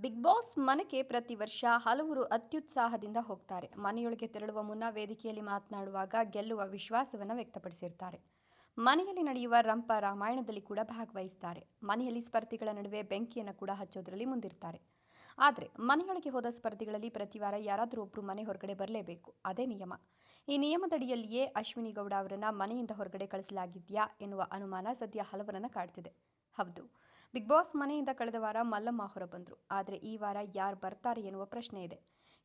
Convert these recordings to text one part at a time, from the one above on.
Big boss ಮನೆಗೆ ಪ್ರತಿ ವರ್ಷ ಹಲವರು ಅತ್ಯುತ್ಸಾಹದಿಂದ ಹೋಗ್ತಾರೆ. ಮನೆಯೊಳಗೆ ತೆರಳುವ ಮುನ್ನ ವೇದಿಕೆಯಲ್ಲಿ ಮಾತನಾಡುವಾಗ ಗೆಲ್ಲುವ ವಿಶ್ವಾಸವನ್ನು ವ್ಯಕ್ತಪಡಿಸಿರ್ತಾರೆ. ಮನೆಯಲ್ಲಿ ನಡೆಯುವ ರಂಪ ರಾಮಾಯಣದಲ್ಲಿ ಕೂಡ ಭಾಗವಹಿಸ್ತಾರೆ. ಮನೆಯಲ್ಲಿ ಸ್ಪರ್ಧಿಗಳ ನಡುವೆ ಬೆಂಕಿಯನ್ನು ಕೂಡ ಹಚ್ಚೋದ್ರಲ್ಲಿ ಮುಂದಿರ್ತಾರೆ. ಆದರೆ, ಮನೆಯೊಳಗೆ ಹೋದ ಸ್ಪರ್ಧಿಗಳಲ್ಲಿ ಪ್ರತಿ ವಾರ ಯಾರಾದರೂ ಒಬ್ಬರು ಮನೆ ಹೊರಗಡೆ ಬರಲೇಬೇಕು. ಅದೇ ನಿಯಮ. ಈ ನಿಯಮದಡಿಯಲ್ಲಿಯೇ ಅಶ್ವಿನಿ ಗೌಡ ಅವರನ್ನು ಮನೆಯಿಂದ ಹೊರಗಡೆ ಕಳಿಸಲಾಗಿದೆಯಾ ಎನ್ನುವ ಅನುಮಾನ ಸದ್ಯ ಹಲವರನ್ನ ಕಾಡ್ತಿದೆ. ಹೌದು. ಬಿಗ್ ಬಾಸ್ ಮನೆಯಿಂದ ಕಳೆದ ವಾರ ಮಲ್ಲಮ್ಮ ಹೊರಬಂದರು ಆದರೆ ಈ ವಾರ ಯಾರು ಬರ್ತಾರೆ ಎನ್ನುವ ಪ್ರಶ್ನೆ ಇದೆ.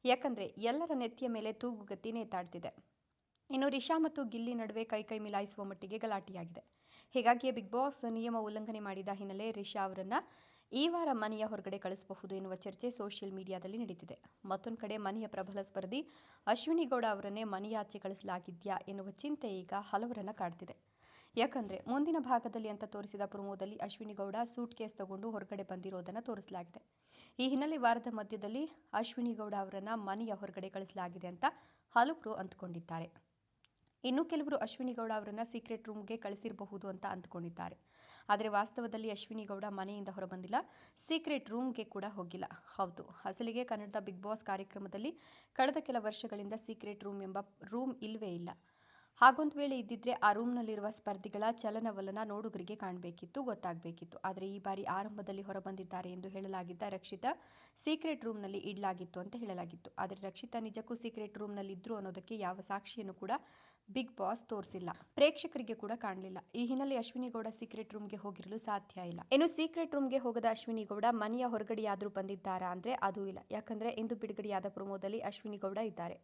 ಯಾಕಂದರೆ ಎಲ್ಲರ ನೆತ್ತಿಯ ಮೇಲೆ ತೂಗುಗತ್ತಿ ನೇತಾಡ್ತಿದೆ. ಇನ್ನು ರಿಷಾ ಮತ್ತು ಗಿಲ್ಲಿ ನಡುವೆ ಕೈ ಕೈ ಮಿಲಾಯಿಸುವ ಮಟ್ಟಿಗೆ ಗಲಾಟೆಯಾಗಿದೆ. ಹೀಗಾಗಿಯೇ ಬಿಗ್ ಬಾಸ್ ನಿಯಮ ಉಲ್ಲಂಘನೆ ಮಾಡಿದ ಹಿನ್ನೆಲೆ ರಿಷಾ ಅವರನ್ನು ಈ ವಾರ ಮನೆಯ ಹೊರಗಡೆ ಕಳಿಸಬಹುದು ಎನ್ನುವ ಚರ್ಚೆ ಸೋಷಿಯಲ್ ಮೀಡಿಯಾದಲ್ಲಿ ನಡೀತಿದೆ. ಮತ್ತೊಂದು ಕಡೆ ಮನೆಯ ಪ್ರಬಲ ಸ್ಪರ್ಧಿ ಅಶ್ವಿನಿ ಗೌಡ ಅವರನ್ನೇ ಮನೆಯಾಚೆ ಕಳಿಸಲಾಗಿದೆಯಾ ಎನ್ನುವ ಚಿಂತೆ ಈಗ ಹಲವರನ್ನ ಕಾಡ್ತಿದೆ. ಯಾಕಂದ್ರೆ ಮುಂದಿನ ಭಾಗದಲ್ಲಿ ಅಂತ ತೋರಿಸಿದ ಪ್ರಮೋದಲ್ಲಿ ಅಶ್ವಿನಿ ಗೌಡ ಸೂಟ್ ಕೇಸ್ ತಗೊಂಡು ಹೊರಗಡೆ ಬಂದಿರೋದನ್ನು ತೋರಿಸಲಾಗಿದೆ. ಈ ಹಿನ್ನೆಲೆ ವಾರದ ಮಧ್ಯದಲ್ಲಿ ಅಶ್ವಿನಿ ಗೌಡ ಅವರನ್ನ ಮನೆಯ ಹೊರಗಡೆ ಕಳಿಸಲಾಗಿದೆ ಅಂತ ಹಲವರು ಅಂದ್ಕೊಂಡಿದ್ದಾರೆ ಇನ್ನು ಕೆಲವರು ಅಶ್ವಿನಿ ಗೌಡ ಅವರನ್ನ ಸೀಕ್ರೆಟ್ ರೂಮ್ಗೆ ಕಳಿಸಿರಬಹುದು ಅಂತ ಅಂದ್ಕೊಂಡಿದ್ದಾರೆ ಆದರೆ ವಾಸ್ತವದಲ್ಲಿ ಅಶ್ವಿನಿ ಗೌಡ ಮನೆಯಿಂದ ಹೊರಬಂದಿಲ್ಲ, ಸೀಕ್ರೆಟ್ ರೂಮ್ಗೆ ಕೂಡ ಹೋಗಿಲ್ಲ. ಹೌದು, ಅಸಲಿಗೆ ಕನ್ನಡದ ಬಿಗ್ ಬಾಸ್ ಕಾರ್ಯಕ್ರಮದಲ್ಲಿ ಕಳೆದ ಕೆಲ ವರ್ಷಗಳಿಂದ ಸೀಕ್ರೆಟ್ ರೂಮ್ ಎಂಬ ರೂಮ್ ಇಲ್ವೇ ಇಲ್ಲ. ಹಾಗೊಂದು ವೇಳೆ ಇದ್ದಿದ್ರೆ ಆ ರೂಮ್ನಲ್ಲಿರುವ ಸ್ಪರ್ಧಿಗಳ ಚಲನವಲನ ನೋಡುಗರಿಗೆ ಕಾಣಬೇಕಿತ್ತು, ಗೊತ್ತಾಗಬೇಕಿತ್ತು. ಆದರೆ ಈ ಬಾರಿ ಆರಂಭದಲ್ಲಿ ಹೊರಬಂದಿದ್ದಾರೆ ಎಂದು ಹೇಳಲಾಗಿದ್ದ ರಕ್ಷಿತಾ ಸೀಕ್ರೆಟ್ ರೂಮ್ನಲ್ಲಿ ಇಡಲಾಗಿತ್ತು ಅಂತ ಹೇಳಲಾಗಿತ್ತು. ಆದರೆ ರಕ್ಷಿತಾ ನಿಜಕ್ಕೂ ಸೀಕ್ರೆಟ್ ರೂಮ್ನಲ್ಲಿ ಇದ್ರು ಅನ್ನೋದಕ್ಕೆ ಯಾವ ಸಾಕ್ಷಿಯನ್ನು ಕೂಡ ಬಿಗ್ ಬಾಸ್ ತೋರಿಸಿಲ್ಲ. ಪ್ರೇಕ್ಷಕರಿಗೆ ಕೂಡ ಕಾಣಲಿಲ್ಲ. ಈ ಹಿನ್ನೆಲೆ ಅಶ್ವಿನಿ ಗೌಡ ಸೀಕ್ರೆಟ್ ರೂಮ್ಗೆ ಹೋಗಿರಲು ಸಾಧ್ಯ ಇಲ್ಲ. ಇನ್ನು ಸೀಕ್ರೆಟ್ ರೂಮ್ಗೆ ಹೋಗದ ಅಶ್ವಿನಿ ಗೌಡ ಮನೆಯ ಹೊರಗಡೆಯಾದರೂ ಬಂದಿದ್ದಾರಾ ಅಂದ್ರೆ ಅದು ಇಲ್ಲ. ಯಾಕಂದ್ರೆ ಇಂದು ಬಿಡುಗಡೆಯಾದ ಪ್ರೊಮೋದಲ್ಲಿ ಅಶ್ವಿನಿ ಗೌಡ ಇದ್ದಾರೆ.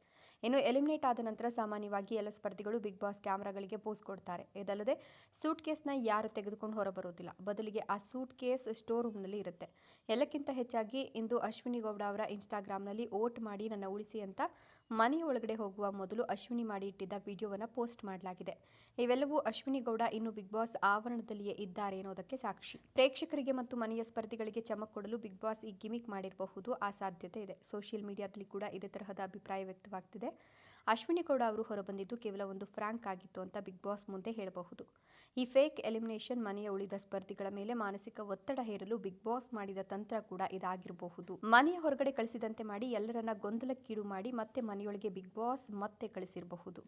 ಇನ್ನು ಎಲಿಮಿನೇಟ್ ಆದ ನಂತರ ಸಾಮಾನ್ಯವಾಗಿ ಎಲ್ಲ ಸ್ಪರ್ಧಿಗಳು ಬಿಗ್ ಬಾಸ್ ಕ್ಯಾಮ್ರಾಗಳಿಗೆ ಪೋಸ್ ಕೊಡ್ತಾರೆ. ಇದಲ್ಲದೆ ಸೂಟ್ ಕೇಸ್ನ ಯಾರು ತೆಗೆದುಕೊಂಡು ಹೊರಬರುವುದಿಲ್ಲ. ಬದಲಿಗೆ ಆ ಸೂಟ್ ಕೇಸ್ ಸ್ಟೋರ್ ರೂಮ್ನಲ್ಲಿ ಇರುತ್ತೆ. ಎಲ್ಲಕ್ಕಿಂತ ಹೆಚ್ಚಾಗಿ ಇಂದು ಅಶ್ವಿನಿ ಗೌಡ ಅವರ ಇನ್ಸ್ಟಾಗ್ರಾಮ್ನಲ್ಲಿ ಓಟ್ ಮಾಡಿ ನನ್ನ ಉಳಿಸಿ ಅಂತ ಮನೆಯ ಒಳಗಡೆ ಹೋಗುವ ಮೊದಲು ಅಶ್ವಿನಿ ಮಾಡಿ ಇಟ್ಟಿದ್ದ ವಿಡಿಯೋವನ್ನು ಪೋಸ್ಟ್ ಮಾಡಲಾಗಿದೆ. ಇವೆಲ್ಲವೂ ಅಶ್ವಿನಿ ಗೌಡ ಇನ್ನು ಬಿಗ್ ಬಾಸ್ ಆವರಣದಲ್ಲಿಯೇ ಇದ್ದಾರೆ ಎನ್ನುವುದಕ್ಕೆ ಸಾಕ್ಷಿ. ಪ್ರೇಕ್ಷಕರಿಗೆ ಮತ್ತು ಮನೆಯ ಸ್ಪರ್ಧಿಗಳಿಗೆ ಚಮಕ್ ಕೊಡಲು ಬಿಗ್ ಬಾಸ್ ಈ ಗಿಮಿಕ್ ಮಾಡಿರಬಹುದು ಆ ಸಾಧ್ಯತೆ ಇದೆ. ಸೋಷಿಯಲ್ ಮೀಡಿಯಾದಲ್ಲಿ ಕೂಡ ಇದೇ ತರಹದ ಅಭಿಪ್ರಾಯ ವ್ಯಕ್ತವಾಗ್ತಿದೆ. ಅಶ್ವಿನಿ ಗೌಡ ಅವರು ಹೊರಬಂದಿದ್ದು ಕೇವಲ ಒಂದು ಫ್ರಾಂಕ್ ಆಗಿತ್ತು ಅಂತ ಬಿಗ್ ಬಾಸ್ ಮುಂದೆ ಹೇಳಬಹುದು. ಈ ಫೇಕ್ ಎಲಿಮಿನೇಷನ್ ಮನೆಯ ಉಳಿದ ಸ್ಪರ್ಧಿಗಳ ಮೇಲೆ ಮಾನಸಿಕ ಒತ್ತಡ ಹೇರಲು ಬಿಗ್ ಬಾಸ್ ಮಾಡಿದ ತಂತ್ರ ಕೂಡ ಇದಾಗಿರಬಹುದು. ಮನೆಯ ಹೊರಗಡೆ ಕಳಿಸಿದಂತೆ ಮಾಡಿ ಎಲ್ಲರನ್ನ ಗೊಂದಲಕ್ಕೀಡು ಮಾಡಿ ಮತ್ತೆ ಮನೆಯೊಳಗೆ ಬಿಗ್ ಬಾಸ್ ಮತ್ತೆ ಕಳಿಸಿರಬಹುದು.